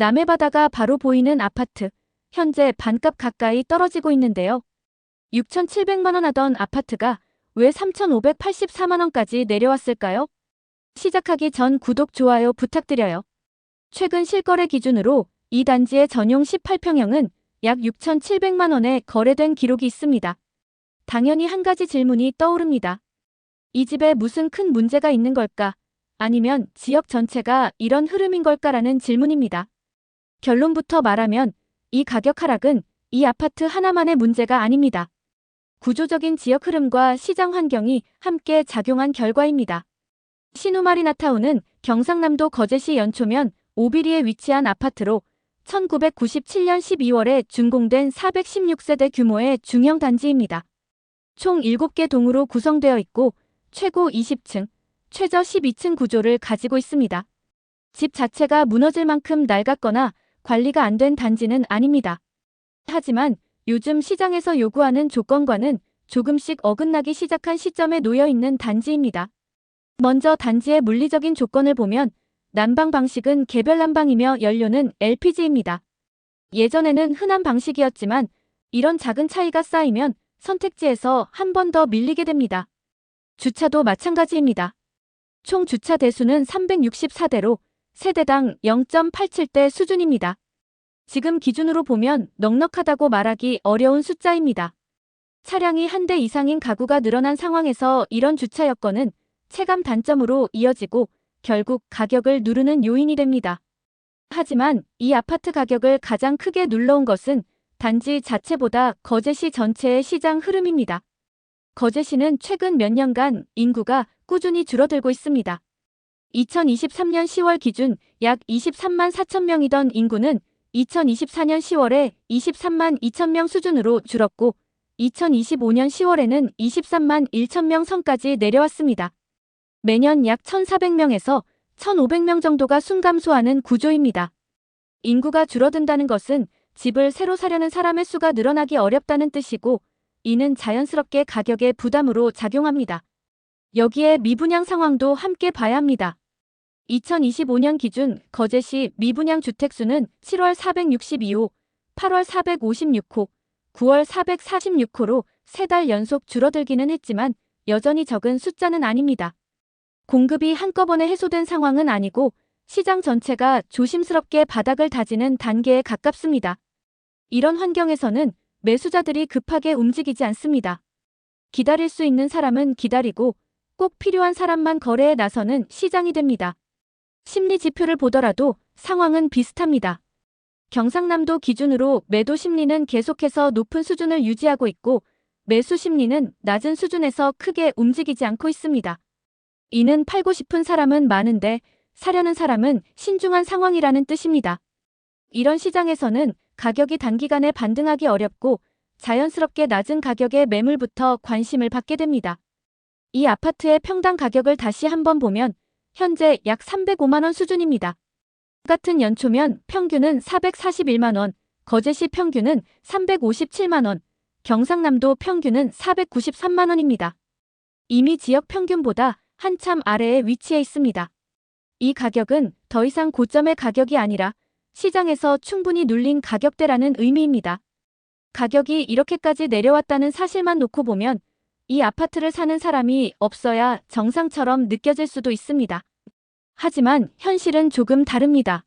남해 바다가 바로 보이는 아파트. 현재 반값 가까이 떨어지고 있는데요. 6,700만 원 하던 아파트가 왜 3,584만 원까지 내려왔을까요? 시작하기 전 구독, 좋아요 부탁드려요. 최근 실거래 기준으로 이 단지의 전용 18평형은 약 6,700만 원에 거래된 기록이 있습니다. 당연히 한 가지 질문이 떠오릅니다. 이 집에 무슨 큰 문제가 있는 걸까? 아니면 지역 전체가 이런 흐름인 걸까라는 질문입니다. 결론부터 말하면 이 가격 하락은 이 아파트 하나만의 문제가 아닙니다. 구조적인 지역 흐름과 시장 환경이 함께 작용한 결과입니다. 시누마리나타운은 경상남도 거제시 연초면 오비리에 위치한 아파트로 1997년 12월에 준공된 416세대 규모의 중형 단지입니다. 총 7개 동으로 구성되어 있고 최고 20층, 최저 12층 구조를 가지고 있습니다. 집 자체가 무너질 만큼 낡았거나 관리가 안 된 단지는 아닙니다. 하지만 요즘 시장에서 요구하는 조건과는 조금씩 어긋나기 시작한 시점에 놓여 있는 단지입니다. 먼저 단지의 물리적인 조건을 보면 난방 방식은 개별 난방이며 연료는 LPG입니다. 예전에는 흔한 방식이었지만 이런 작은 차이가 쌓이면 선택지에서 한 번 더 밀리게 됩니다. 주차도 마찬가지입니다. 총 주차 대수는 364대로 세대당 0.87대 수준입니다. 지금 기준으로 보면 넉넉하다고 말하기 어려운 숫자입니다. 차량이 한 대 이상인 가구가 늘어난 상황에서 이런 주차 여건은 체감 단점으로 이어지고 결국 가격을 누르는 요인이 됩니다. 하지만 이 아파트 가격을 가장 크게 눌러온 것은 단지 자체보다 거제시 전체의 시장 흐름입니다. 거제시는 최근 몇 년간 인구가 꾸준히 줄어들고 있습니다. 2023년 10월 기준 약 23만 4천 명이던 인구는 2024년 10월에 23만 2천 명 수준으로 줄었고 2025년 10월에는 23만 1천 명 선까지 내려왔습니다. 매년 약 1,400명에서 1,500명 정도가 순감소하는 구조입니다. 인구가 줄어든다는 것은 집을 새로 사려는 사람의 수가 늘어나기 어렵다는 뜻이고 이는 자연스럽게 가격의 부담으로 작용합니다. 여기에 미분양 상황도 함께 봐야 합니다. 2025년 기준 거제시 미분양 주택수는 7월 462호, 8월 456호, 9월 446호로 세 달 연속 줄어들기는 했지만 여전히 적은 숫자는 아닙니다. 공급이 한꺼번에 해소된 상황은 아니고 시장 전체가 조심스럽게 바닥을 다지는 단계에 가깝습니다. 이런 환경에서는 매수자들이 급하게 움직이지 않습니다. 기다릴 수 있는 사람은 기다리고 꼭 필요한 사람만 거래에 나서는 시장이 됩니다. 심리 지표를 보더라도 상황은 비슷합니다. 경상남도 기준으로 매도 심리는 계속해서 높은 수준을 유지하고 있고 매수 심리는 낮은 수준에서 크게 움직이지 않고 있습니다. 이는 팔고 싶은 사람은 많은데 사려는 사람은 신중한 상황이라는 뜻입니다. 이런 시장에서는 가격이 단기간에 반등하기 어렵고 자연스럽게 낮은 가격의 매물부터 관심을 받게 됩니다. 이 아파트의 평당 가격을 다시 한번 보면 현재 약 305만원 수준입니다. 같은 연초면 평균은 441만원, 거제시 평균은 357만원, 경상남도 평균은 493만원입니다. 이미 지역 평균보다 한참 아래에 위치해 있습니다. 이 가격은 더 이상 고점의 가격이 아니라 시장에서 충분히 눌린 가격대라는 의미입니다. 가격이 이렇게까지 내려왔다는 사실만 놓고 보면 이 아파트를 사는 사람이 없어야 정상처럼 느껴질 수도 있습니다. 하지만 현실은 조금 다릅니다.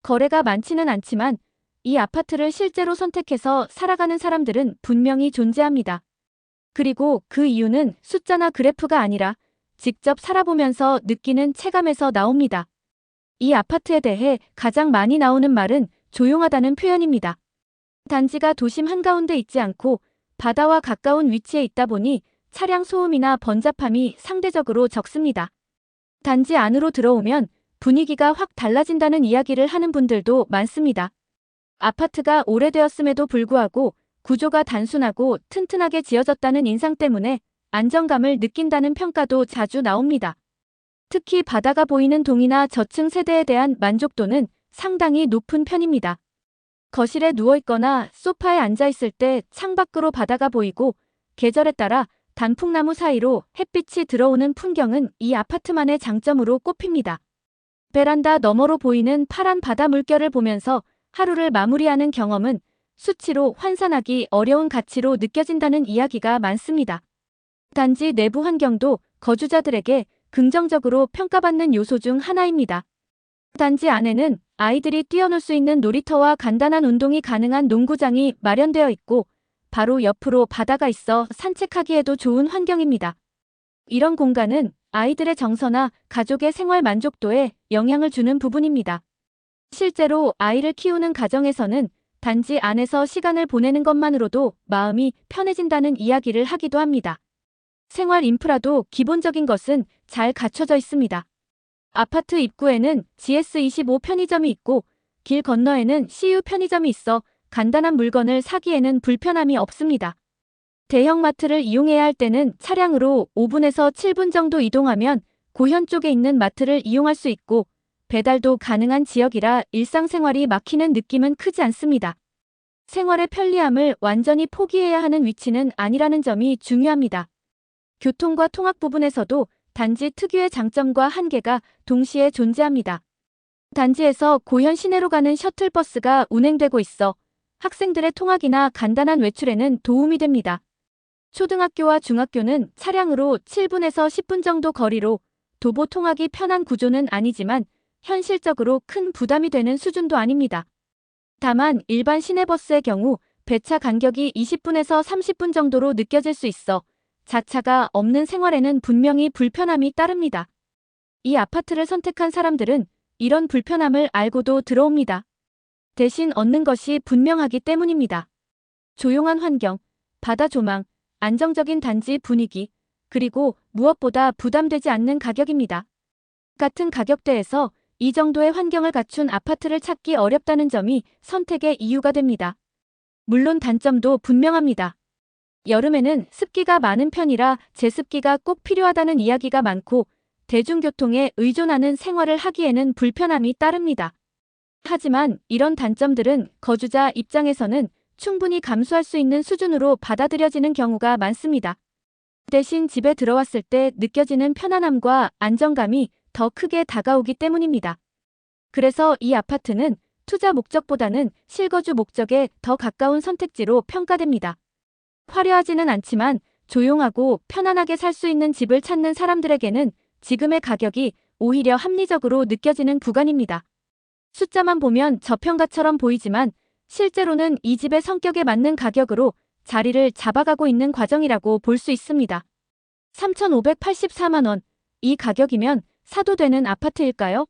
거래가 많지는 않지만 이 아파트를 실제로 선택해서 살아가는 사람들은 분명히 존재합니다. 그리고 그 이유는 숫자나 그래프가 아니라 직접 살아보면서 느끼는 체감에서 나옵니다. 이 아파트에 대해 가장 많이 나오는 말은 조용하다는 표현입니다. 단지가 도심 한가운데 있지 않고 바다와 가까운 위치에 있다 보니 차량 소음이나 번잡함이 상대적으로 적습니다. 단지 안으로 들어오면 분위기가 확 달라진다는 이야기를 하는 분들도 많습니다. 아파트가 오래되었음에도 불구하고 구조가 단순하고 튼튼하게 지어졌다는 인상 때문에 안정감을 느낀다는 평가도 자주 나옵니다. 특히 바다가 보이는 동이나 저층 세대에 대한 만족도는 상당히 높은 편입니다. 거실에 누워있거나 소파에 앉아있을 때 창밖으로 바다가 보이고 계절에 따라 단풍나무 사이로 햇빛이 들어오는 풍경은 이 아파트만의 장점으로 꼽힙니다. 베란다 너머로 보이는 파란 바다 물결을 보면서 하루를 마무리하는 경험은 수치로 환산하기 어려운 가치로 느껴진다는 이야기가 많습니다. 단지 내부 환경도 거주자들에게 긍정적으로 평가받는 요소 중 하나입니다. 단지 안에는 아이들이 뛰어놀 수 있는 놀이터와 간단한 운동이 가능한 농구장이 마련되어 있고 바로 옆으로 바다가 있어 산책하기에도 좋은 환경입니다. 이런 공간은 아이들의 정서나 가족의 생활 만족도에 영향을 주는 부분입니다. 실제로 아이를 키우는 가정에서는 단지 안에서 시간을 보내는 것만으로도 마음이 편해진다는 이야기를 하기도 합니다. 생활 인프라도 기본적인 것은 잘 갖춰져 있습니다. 아파트 입구에는 GS25 편의점이 있고 길 건너에는 CU 편의점이 있어 간단한 물건을 사기에는 불편함이 없습니다. 대형마트를 이용해야 할 때는 차량으로 5분에서 7분 정도 이동하면 고현 쪽에 있는 마트를 이용할 수 있고 배달도 가능한 지역이라 일상생활이 막히는 느낌은 크지 않습니다. 생활의 편리함을 완전히 포기해야 하는 위치는 아니라는 점이 중요합니다. 교통과 통학 부분에서도 단지 특유의 장점과 한계가 동시에 존재합니다. 단지에서 고현 시내로 가는 셔틀버스가 운행되고 있어 학생들의 통학이나 간단한 외출에는 도움이 됩니다. 초등학교와 중학교는 차량으로 7분에서 10분 정도 거리로 도보 통학이 편한 구조는 아니지만 현실적으로 큰 부담이 되는 수준도 아닙니다. 다만 일반 시내버스의 경우 배차 간격이 20분에서 30분 정도로 느껴질 수 있어 자차가 없는 생활에는 분명히 불편함이 따릅니다. 이 아파트를 선택한 사람들은 이런 불편함을 알고도 들어옵니다. 대신 얻는 것이 분명하기 때문입니다. 조용한 환경, 바다 조망, 안정적인 단지 분위기, 그리고 무엇보다 부담되지 않는 가격입니다. 같은 가격대에서 이 정도의 환경을 갖춘 아파트를 찾기 어렵다는 점이 선택의 이유가 됩니다. 물론 단점도 분명합니다. 여름에는 습기가 많은 편이라 제습기가 꼭 필요하다는 이야기가 많고 대중교통에 의존하는 생활을 하기에는 불편함이 따릅니다. 하지만 이런 단점들은 거주자 입장에서는 충분히 감수할 수 있는 수준으로 받아들여지는 경우가 많습니다. 대신 집에 들어왔을 때 느껴지는 편안함과 안정감이 더 크게 다가오기 때문입니다. 그래서 이 아파트는 투자 목적보다는 실거주 목적에 더 가까운 선택지로 평가됩니다. 화려하지는 않지만 조용하고 편안하게 살 수 있는 집을 찾는 사람들에게는 지금의 가격이 오히려 합리적으로 느껴지는 구간입니다. 숫자만 보면 저평가처럼 보이지만 실제로는 이 집의 성격에 맞는 가격으로 자리를 잡아가고 있는 과정이라고 볼 수 있습니다. 3,584만원. 이 가격이면 사도 되는 아파트일까요?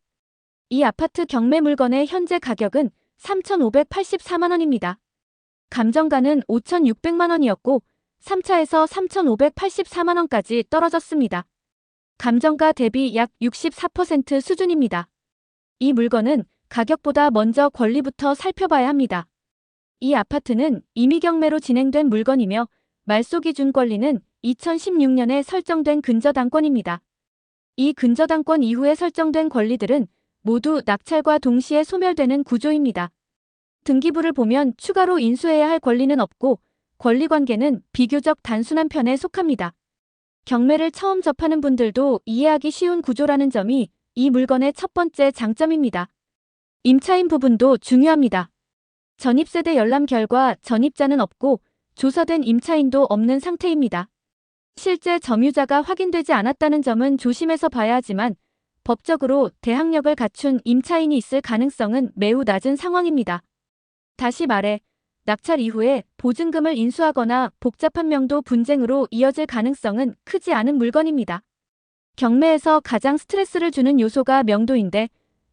이 아파트 경매 물건의 현재 가격은 3,584만원입니다. 감정가는 5,600만원이었고 3차에서 3,584만원까지 떨어졌습니다. 감정가 대비 약 64% 수준입니다. 이 물건은 가격보다 먼저 권리부터 살펴봐야 합니다. 이 아파트는 임의 경매로 진행된 물건이며 말소 기준 권리는 2016년에 설정된 근저당권입니다. 이 근저당권 이후에 설정된 권리들은 모두 낙찰과 동시에 소멸되는 구조입니다. 등기부를 보면 추가로 인수해야 할 권리는 없고 권리 관계는 비교적 단순한 편에 속합니다. 경매를 처음 접하는 분들도 이해하기 쉬운 구조라는 점이 이 물건의 첫 번째 장점입니다. 임차인 부분도 중요합니다. 전입세대 열람 결과 전입자는 없고 조사된 임차인도 없는 상태입니다. 실제 점유자가 확인되지 않았다는 점은 조심해서 봐야 하지만 법적으로 대항력을 갖춘 임차인이 있을 가능성은 매우 낮은 상황입니다. 다시 말해 낙찰 이후에 보증금을 인수하거나 복잡한 명도 분쟁으로 이어질 가능성은 크지 않은 물건입니다. 경매에서 가장 스트레스를 주는 요소가 명도인데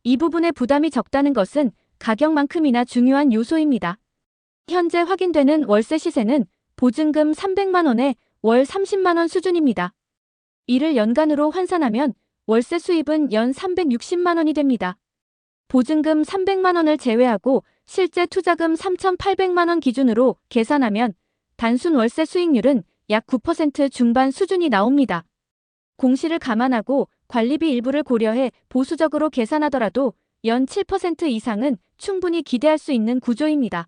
이 부분의 부담이 적다는 것은 가격만큼이나 중요한 요소입니다. 현재 확인되는 월세 시세는 보증금 300만 원에 월 30만 원 수준입니다. 이를 연간으로 환산하면 월세 수입은 연 360만 원이 됩니다. 보증금 300만 원을 제외하고 실제 투자금 3,800만 원 기준으로 계산하면 단순 월세 수익률은 약 9% 중반 수준이 나옵니다. 공시를 감안하고 관리비 일부를 고려해 보수적으로 계산하더라도 연 7% 이상은 충분히 기대할 수 있는 구조입니다.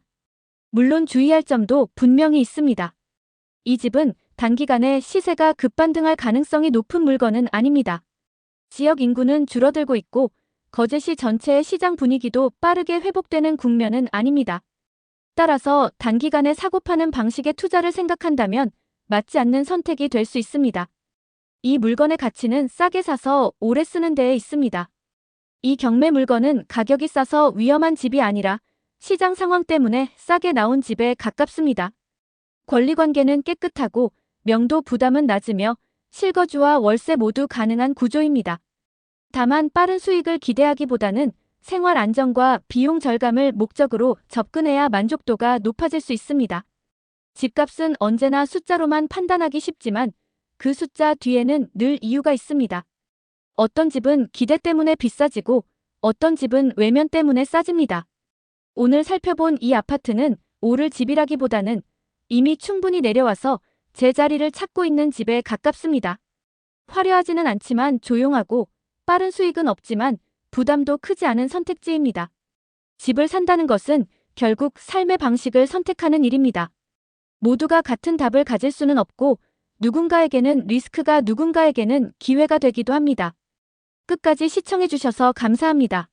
물론 주의할 점도 분명히 있습니다. 이 집은 단기간에 시세가 급반등할 가능성이 높은 물건은 아닙니다. 지역 인구는 줄어들고 있고 거제시 전체의 시장 분위기도 빠르게 회복되는 국면은 아닙니다. 따라서 단기간에 사고 파는 방식의 투자를 생각한다면 맞지 않는 선택이 될 수 있습니다. 이 물건의 가치는 싸게 사서 오래 쓰는 데에 있습니다. 이 경매 물건은 가격이 싸서 위험한 집이 아니라 시장 상황 때문에 싸게 나온 집에 가깝습니다. 권리 관계는 깨끗하고 명도 부담은 낮으며 실거주와 월세 모두 가능한 구조입니다. 다만 빠른 수익을 기대하기보다는 생활 안정과 비용 절감을 목적으로 접근해야 만족도가 높아질 수 있습니다. 집값은 언제나 숫자로만 판단하기 쉽지만 그 숫자 뒤에는 늘 이유가 있습니다. 어떤 집은 기대 때문에 비싸지고 어떤 집은 외면 때문에 싸집니다. 오늘 살펴본 이 아파트는 오를 집이라기보다는 이미 충분히 내려와서 제자리를 찾고 있는 집에 가깝습니다. 화려하지는 않지만 조용하고 빠른 수익은 없지만 부담도 크지 않은 선택지입니다. 집을 산다는 것은 결국 삶의 방식을 선택하는 일입니다. 모두가 같은 답을 가질 수는 없고 누군가에게는 리스크가 누군가에게는 기회가 되기도 합니다. 끝까지 시청해주셔서 감사합니다.